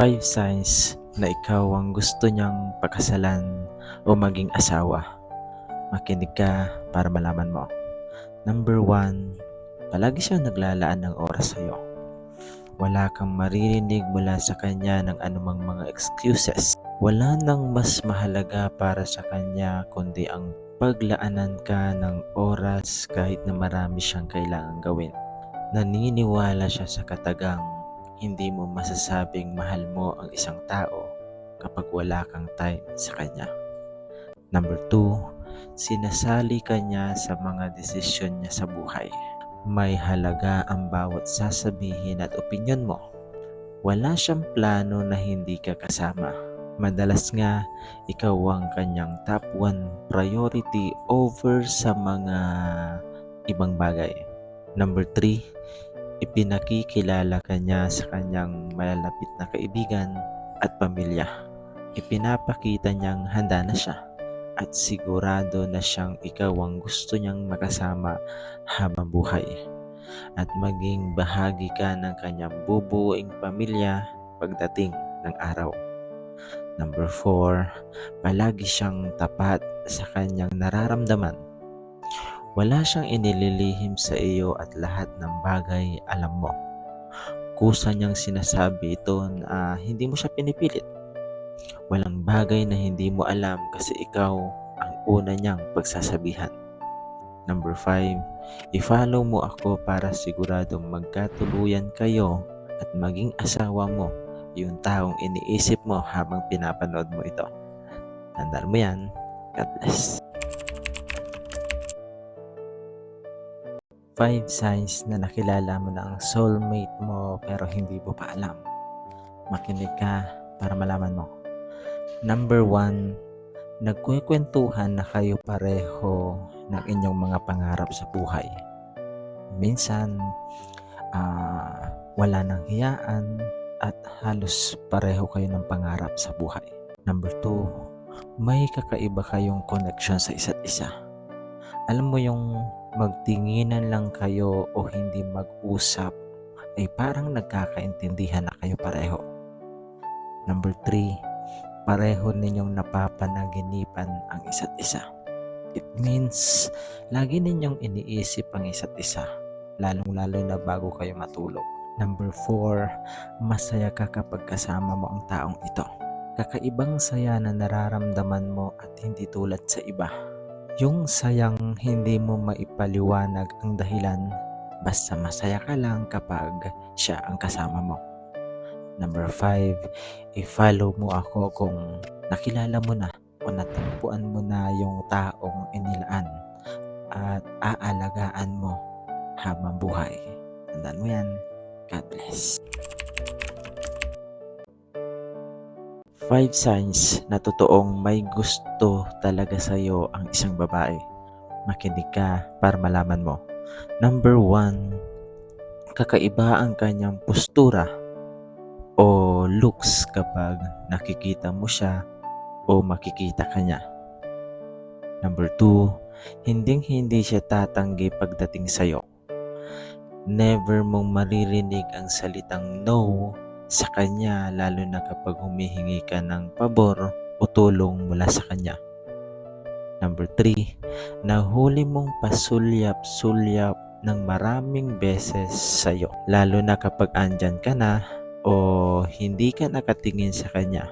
Five signs na ikaw ang gusto niyang pakasalan o maging asawa. Makinig ka para malaman mo. Number one, palagi siyang naglalaan ng oras sa'yo. Wala kang maririnig mula sa kanya ng anumang mga excuses. Wala nang mas mahalaga para sa kanya kundi ang paglaanan ka ng oras kahit na marami siyang kailangang gawin. Naniniwala siya sa katagang hindi mo masasabing mahal mo ang isang tao kapag wala kang time sa kanya. Number two, sinasali ka niya sa mga desisyon niya sa buhay. May halaga ang bawat sasabihin at opinyon mo. Wala siyang plano na hindi ka kasama. Madalas nga, ikaw ang kanyang top one priority over sa mga ibang bagay. Number three, ipinakikilala ka niya sa kanyang malalapit na kaibigan at pamilya. Ipinapakita niyang handa na siya at sigurado na siyang ikaw ang gusto niyang makasama habang buhay at maging bahagi ka ng kanyang bubuing pamilya pagdating ng araw. Number 4, palagi siyang tapat sa kanyang nararamdaman. Wala siyang inililihim sa iyo at lahat ng bagay alam mo. Kusa niyang sinasabi ito na hindi mo siya pinipilit. Walang bagay na hindi mo alam kasi ikaw ang una niyang pagsasabihan. Number 5, i-follow mo ako para siguradong magkatuluyan kayo at maging asawa mo yung taong iniisip mo habang pinapanood mo ito. Tandaan mo yan. God bless. Five signs na nakilala mo na ang soulmate mo pero hindi mo pa alam. Makinig ka para malaman mo. Number one, nagkwekwentuhan na kayo pareho ng inyong mga pangarap sa buhay. Minsan, ah, wala nang hiyaan at halos pareho kayo ng pangarap sa buhay. Number two, may kakaiba kayong connection sa isa't isa. Alam mo yung magtinginan lang kayo o hindi mag-usap ay parang nagkakaintindihan na kayo pareho. Number three, pareho ninyong napapanaginipan ang isa't isa. It means, lagi ninyong iniisip ang isa't isa, lalong-lalo na bago kayo matulog. Number 4, masaya ka kapag kasama mo ang taong ito. Kakaibang saya na nararamdaman mo at hindi tulad sa iba. Yung sayang hindi mo maipaliwanag ang dahilan, basta masaya ka lang kapag siya ang kasama mo. Number 5, i-follow mo ako kung nakilala mo na o natagpuan mo na yung taong inilaan at aalagaan mo habang buhay. Tandaan mo yan. God bless. Five signs na totoong may gusto talaga sa iyo ang isang babae. Makinig ka para malaman mo. Number one, kakaiba ang kanyang postura o looks kapag nakikita mo siya o makikita ka niya. Number two, hinding hindi siya tatanggi pagdating sa'yo. Never mong maririnig ang salitang no sa kanya lalo na kapag humihingi ka ng pabor o tulong mula sa kanya. Number 3, nahuli mong pasulyap-sulyap ng maraming beses sa'yo. Lalo na kapag andyan ka na o hindi ka nakatingin sa kanya.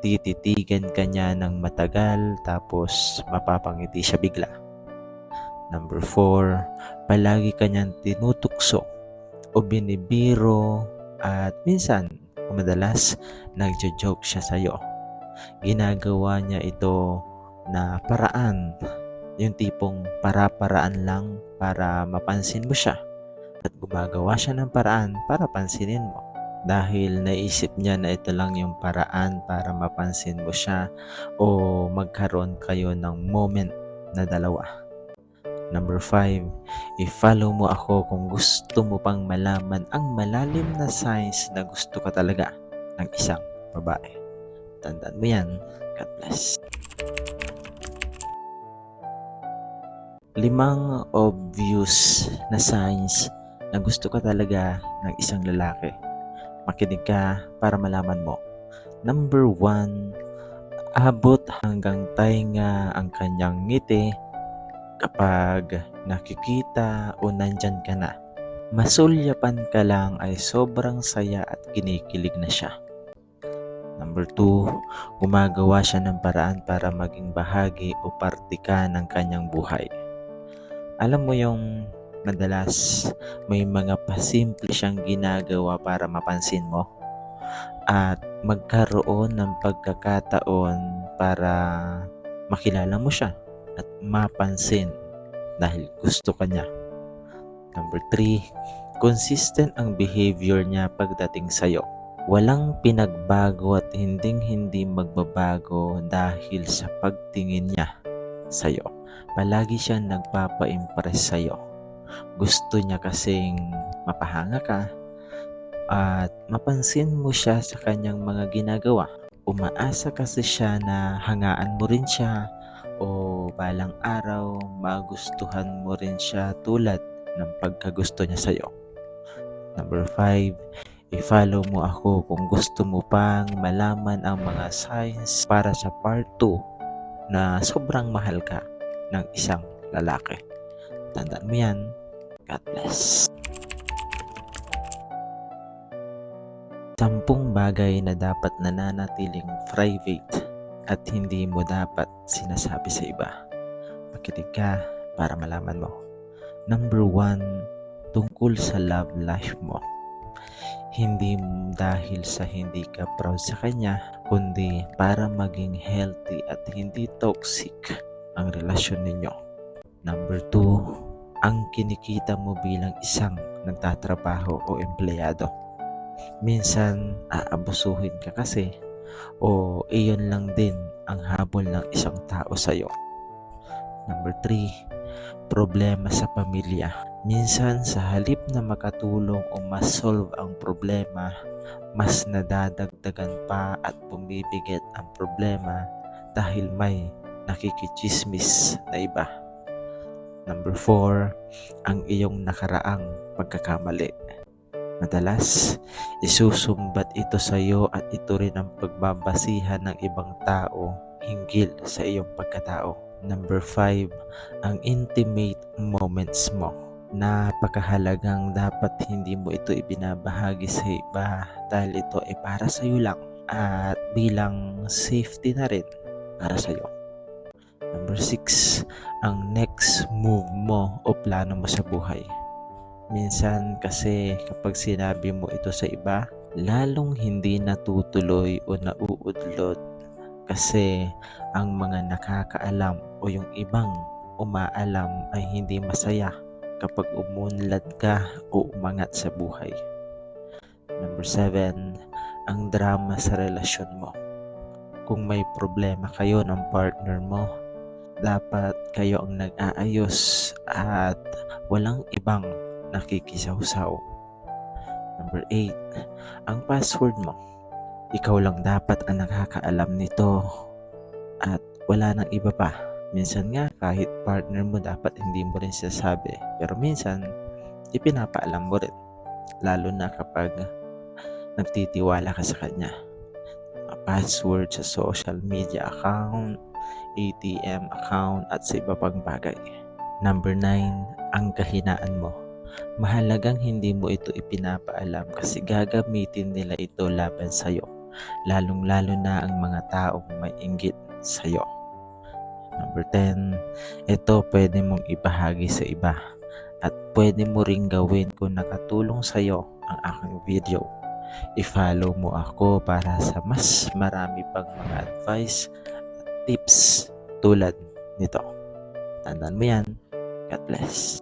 Tititigan ka niya ng matagal tapos mapapangiti siya bigla. Number 4, palagi ka niyang tinutukso o binibiro at minsan, o madalas, nagjo-joke siya sa'yo. Ginagawa niya ito na paraan, yung tipong para-paraan lang para mapansin mo siya. At gumagawa siya ng paraan para pansinin mo. Dahil naisip niya na ito lang yung paraan para mapansin mo siya o magkaroon kayo ng moment na dalawa. Number 5, i-follow mo ako kung gusto mo pang malaman ang malalim na signs na gusto ka talaga ng isang babae. Tandaan mo yan. God bless. Limang obvious na signs na gusto ka talaga ng isang lalaki. Makinig ka para malaman mo. Number one, abot hanggang tainga ang kanyang ngiti kapag nakikita o nandyan ka na. Masulyapan ka lang ay sobrang saya at kinikilig na siya. Number two, gumagawa siya ng paraan para maging bahagi o parte ka ng kanyang buhay. Alam mo yung madalas may mga pasimple siyang ginagawa para mapansin mo at magkaroon ng pagkakataon para makilala mo siya at mapansin dahil gusto ka niya. Number 3, consistent ang behavior niya pagdating sa'yo. Walang pinagbago at hinding hindi magbabago dahil sa pagtingin niya sa'yo. Palagi siya nagpapa-impress sa'yo. Gusto niya kasing mapahanga ka at mapansin mo siya sa kanyang mga ginagawa. Umaasa kasi siya na hangaan mo rin siya o balang araw magustuhan mo rin siya tulad ng pagkagusto niya sa'yo. Number 5, i-follow mo ako kung gusto mo pang malaman ang mga signs para sa part 2 na sobrang mahal ka ng isang lalaki. Tandaan mo yan. God bless. Sampung bagay na dapat nananatiling private at hindi mo dapat sinasabi sa iba. Makinig ka para malaman mo. Number one, tungkol sa love life mo. Hindi dahil sa hindi ka proud sa kanya, kundi para maging healthy at hindi toxic ang relasyon ninyo. Number two, ang kinikita mo bilang isang nagtatrabaho o empleyado. Minsan, aabusuhin ka kasi o iyon lang din ang habol ng isang tao sa'yo. Number 3, problema sa pamilya. Minsan sa halip na makatulong o masolve ang problema, mas nadadagdagan pa at bumibigat ang problema dahil may nakikichismis na iba. Number 4, ang iyong nakaraang pagkakamali. Madalas, isusumbat ito sa iyo at ito rin ang pagbabasihan ng ibang tao hinggil sa iyong pagkatao. Number 5, ang intimate moments mo. Napakahalagang dapat hindi mo ito ibinabahagi sa iba dahil ito ay para sa iyo lang at bilang safety na rin para sa iyo. Number 6, ang next move mo o plano mo sa buhay. Minsan kasi kapag sinabi mo ito sa iba, lalong hindi natutuloy o nauudlot kasi ang mga nakakaalam o yung ibang umaalam ay hindi masaya kapag umunlad ka o umangat sa buhay. Number 7, ang drama sa relasyon mo. Kung may problema kayo ng partner mo, dapat kayo ang nag-aayos at walang ibang nakikisawsaw. Number 8, ang password mo. Ikaw lang dapat ang nakakaalam nito at wala nang iba pa. Minsan nga kahit partner mo dapat hindi mo rin sinasabi pero minsan ipinapaalam mo rin lalo na kapag nagtitiwala ka sa kanya. Mga password sa social media account, ATM account at sa iba pang bagay. Number 9, ang kahinaan mo. Mahalagang hindi mo ito ipinapaalam kasi gagamitin nila ito laban sa'yo, lalong-lalo na ang mga taong may inggit sa'yo. Number 10, ito pwede mong ibahagi sa iba at pwede mo ring gawin kung nakatulong sa'yo ang aking video. I-follow mo ako para sa mas marami pang mga advice at tips tulad nito. Tandaan mo yan. God bless.